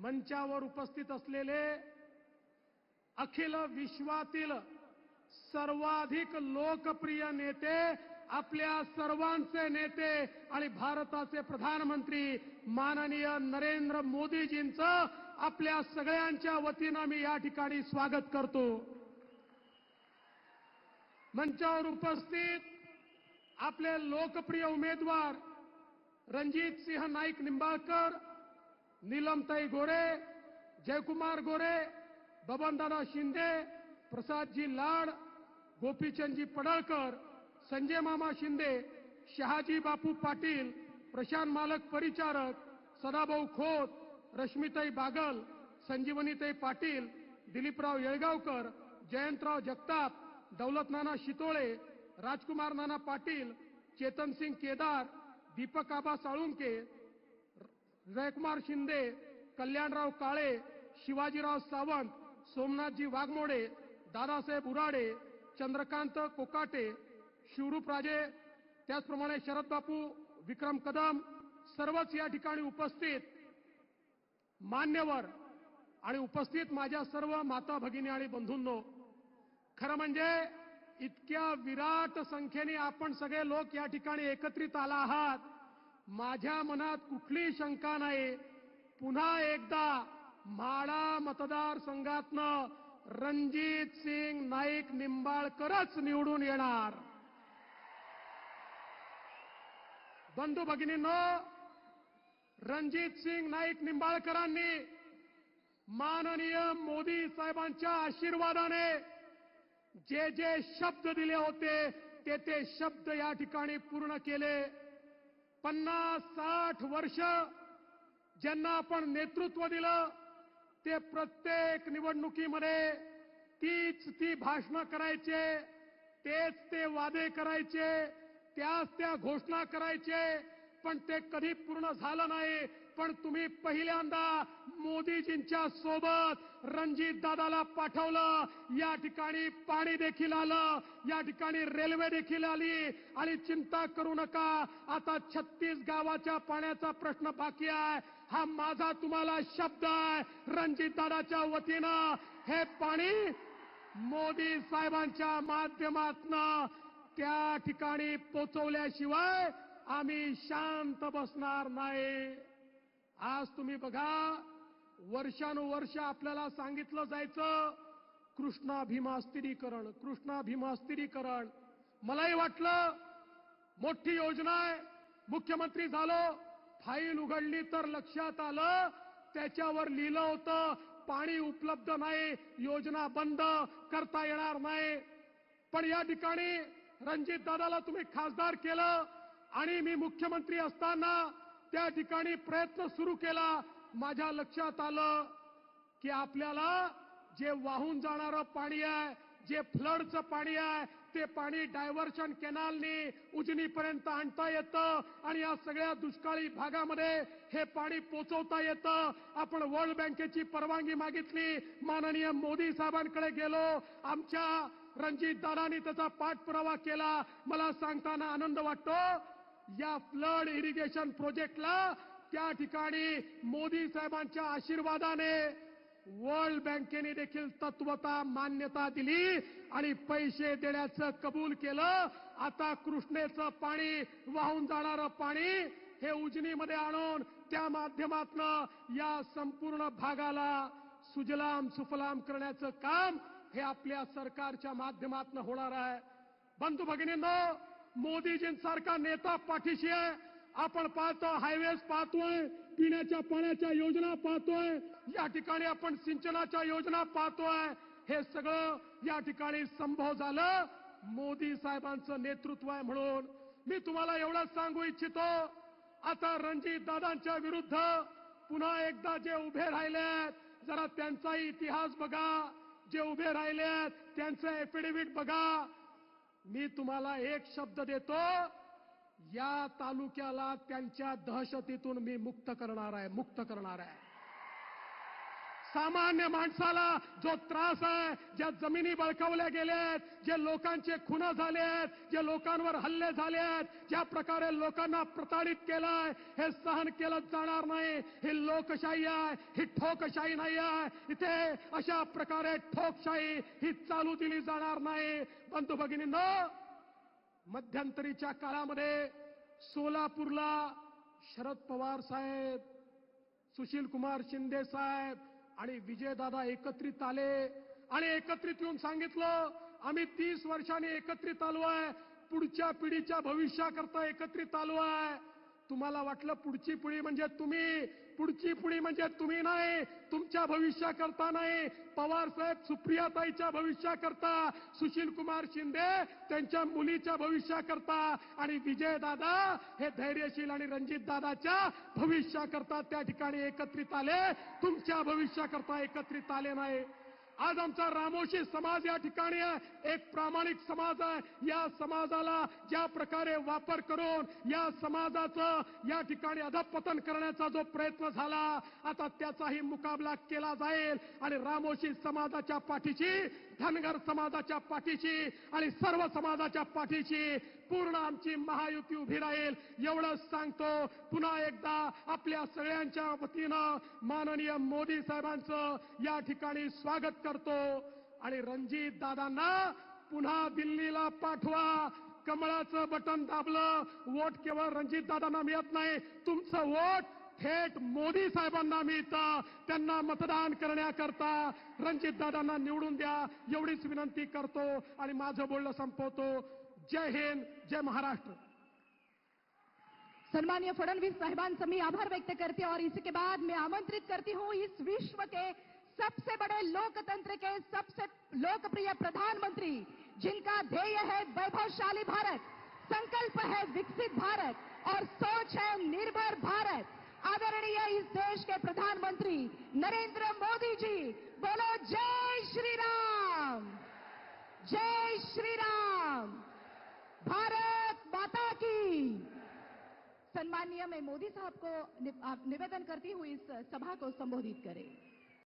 मंचावर उपस्थित असलेले अखिल विश्वातील सर्वाधिक लोकप्रिय नेते आपल्या सर्वांचे नेते आणि भारताचे प्रधानमंत्री माननीय नरेंद्र मोदीजींचं आपल्या सगळ्यांच्या वतीनं मी या ठिकाणी स्वागत करतो. मंचावर उपस्थित आपले लोकप्रिय उमेदवार रणजित सिंह नाईक निंबाळकर नीलमताई गोरे जयकुमार गोरे बबनदादा शिंदे प्रसादजी लाड गोपीचंदजी पडळकर संजय मामा शिंदे शहाजी बापू पाटील प्रशांत मालक परिचारक सदाभाऊ खोत रश्मीताई बागल संजीवनीताई पाटील दिलीपराव येळगावकर जयंतराव जगताप दौलतनाना शितोळे राजकुमार नाना पाटील चेतनसिंग केदार दीपक आबा साळुंके जयकुमार शिंदे कल्याणराव काळे शिवाजीराव सावंत सोमनाथजी वाघमोडे दादासाहेब उराडे चंद्रकांत कोकाटे शिवरूपराजे त्याचप्रमाणे शरद बापू विक्रम कदम सर्वच या ठिकाणी उपस्थित मान्यवर आणि उपस्थित माझ्या सर्व माता भगिनी आणि बंधूंनो खरं म्हणजे इतक्या विराट संख्येने आपण सगळे लोक या ठिकाणी एकत्रित आला आहात. माझ्या मनात कुठली शंका नाही. पुन्हा एकदा माळा मतदारसंघातनं रणजित सिंग नाईक निंबाळकरच निवडून येणार. बंधू भगिनींनो रणजित सिंग नाईक निंबाळकरांनी माननीय मोदी साहेबांच्या आशीर्वादाने जे जे शब्द दिले होते ते ते शब्द या ठिकाणी पूर्ण केले. पन्नास साठ वर्ष ज्यांना आपण नेतृत्व दिलं ते प्रत्येक निवडणुकीमध्ये तीच ती भाषणं करायचे तेच ते वादे करायचे त्याच त्या घोषणा करायचे पण ते कधी पूर्ण झालं नाही पण तुम्ही पहिल्यांदा मोदीजींच्या सोबत रणजित दादाला पाठवलं. या ठिकाणी पाणी देखील आलं. या ठिकाणी रेल्वे देखील आली. आणि चिंता करू नका. आता छत्तीस गावाच्या पाण्याचा प्रश्न बाकी आहे. हा माझा तुम्हाला शब्द आहे. रणजित दादाच्या वतीनं हे पाणी मोदी साहेबांच्या माध्यमातनं त्या ठिकाणी पोचवल्याशिवाय आम्ही शांत बसणार नाही. आज तुम्ही बघा वर्षानुवर्ष आपल्याला सांगितलं जायचं कृष्णा भीमास्तिरीकरण कृष्णा भीमास्तिरीकरण मलाही वाटलं मोठी योजना आहे मुख्यमंत्री झालो फाईल उघडली तर लक्षात आलं त्याच्यावर लिहिलं होतं पाणी उपलब्ध नाही योजना बंद करता येणार नाही. पण या ठिकाणी रणजित दादाला तुम्ही खासदार केलं आणि मी मुख्यमंत्री असताना त्या ठिकाणी प्रयत्न सुरू केला. माझ्या लक्षात आलं की आपल्याला जे वाहून जाणारं पाणी आहे जे फ्लडचं पाणी आहे ते पाणी डायव्हर्शन केनालनी उजनीपर्यंत आणता येतं आणि या सगळ्या दुष्काळी भागामध्ये हे पाणी पोचवता येतं. आपण वर्ल्ड बँकेची परवानगी मागितली. माननीय मोदी साहेबांकडे गेलो. आमच्या रणजित दादानी त्याचा पाठपुरावा केला. मला सांगताना आनंद वाटतो. या फ्लड इरिगेशन प्रोजेक्टला त्या ठिकाणी मोदी साहेबांच्या आशीर्वादाने वर्ल्ड बँकेने देखील तत्वता मान्यता दिली आणि पैसे देण्याचं कबूल केलं. आता कृष्णेचं पाणी वाहून जाणारं पाणी हे उजनीमध्ये आणून त्या माध्यमातनं या संपूर्ण भागाला सुजलाम सुफलाम करण्याचं काम हे आपल्या सरकारच्या माध्यमातनं होणार आहे. बंधू भगिनींनो मोदीजींसारखा नेता पाठीशी आहे. आपण पाहतो हायवेज पाहतोय पिण्याच्या पाण्याच्या योजना पाहतोय या ठिकाणी आपण सिंचनाच्या योजना पाहतोय. हे सगळं या ठिकाणी संभव झालं. मोदी साहेबांचं नेतृत्व आहे म्हणून मी तुम्हाला एवढंच सांगू इच्छितो. आता रणजित दादांच्या विरुद्ध पुन्हा एकदा जे उभे राहिले आहेत जरा त्यांचाही इतिहास बघा. जे उभे राहिले आहेत त्यांचं एफिडेव्हिट बघा. मी तुम्हाला एक शब्द देतो या तालुक्याला त्यांच्या दहशतीतून मी मुक्त करणार आहे मुक्त करणार आहे. सामान्य माणसाला जो त्रास आहे ज्या जमिनी बळकावल्या गेल्यात जे लोकांचे खुन झाले आहेत जे लोकांवर हल्ले झाले आहेत ज्या प्रकारे लोकांना प्रताडित केलंय हे सहन केलं जाणार नाही. ही लोकशाही आहे ही ठोकशाही नाही आहे. इथे अशा प्रकारे ठोकशाही ही चालू दिली जाणार नाही. बंधू न मध्यंतरीच्या काळामध्ये सोलापूरला शरद पवार साहेब सुशील कुमार शिंदे साहेब आणि विजयदादा एकत्रित आले आणि एकत्रित येऊन सांगितलं आम्ही तीस वर्षांनी एकत्रित आलो आहे. पुढच्या पिढीच्या भविष्याकरता एकत्रित आलो आहे. तुम्हाला वाटलं पुढची पिढी म्हणजे तुम्ही. पुढची पिढी म्हणजे तुम्ही नाही. तुमच्या भविष्याकरता नाही. पवार साहेब सुप्रियाताईच्या भविष्याकरता. सुशील कुमार शिंदे त्यांच्या मुलीच्या भविष्याकरता. आणि विजयदादा हे धैर्यशील आणि रणजित दादाच्या भविष्याकरता त्या ठिकाणी एकत्रित आले. तुमच्या भविष्याकरता एकत्रित आले नाही. आज आमचा रामोशी समाज या ठिकाणी आहे. एक प्रामाणिक समाज आहे. या समाजाला ज्या प्रकारे वापर करून या समाजाचं या ठिकाणी अधपतन करण्याचा जो प्रयत्न झाला आता त्याचाही मुकाबला केला जाईल. आणि रामोशी समाजाच्या पाठीची धनगर समाजाच्या पाठीची आणि सर्व समाजाच्या पाठीची पूर्ण आमची महायुती उभी राहील. एवढंच सांगतो पुन्हा एकदा आपल्या सगळ्यांच्या वतीनं माननीय मोदी साहेबांचं या ठिकाणी स्वागत करतो. आणि रणजित दादांना पुन्हा दिल्लीला पाठवा. कमळाचं बटन दाबलं वोट केवळ रणजित दादांना मिळत नाही तुमचं वोट थेट मोदी साहेबांना मिळतं. त्यांना मतदान करण्याकरता रणजित दादांना निवडून द्या एवढीच विनंती करतो आणि माझं बोलणं संपवतो. जय हिंद, जय महाराष्ट्र। सन्मान्य फडणवीस साहिबान मैं आभार व्यक्त करती और इसके बाद मैं आमंत्रित करती हूँ इस विश्व के सबसे बड़े लोकतंत्र के सबसे लोकप्रिय प्रधानमंत्री, जिनका ध्येय है वैभवशाली भारत, संकल्प है विकसित भारत, और सोच है निर्भर भारत। आदरणीय इस देश के प्रधानमंत्री नरेंद्र मोदी जी, बोलो जय श्री मैं मोदी साहब को निवेदन करती हूँ इस सभा को संबोधित करें।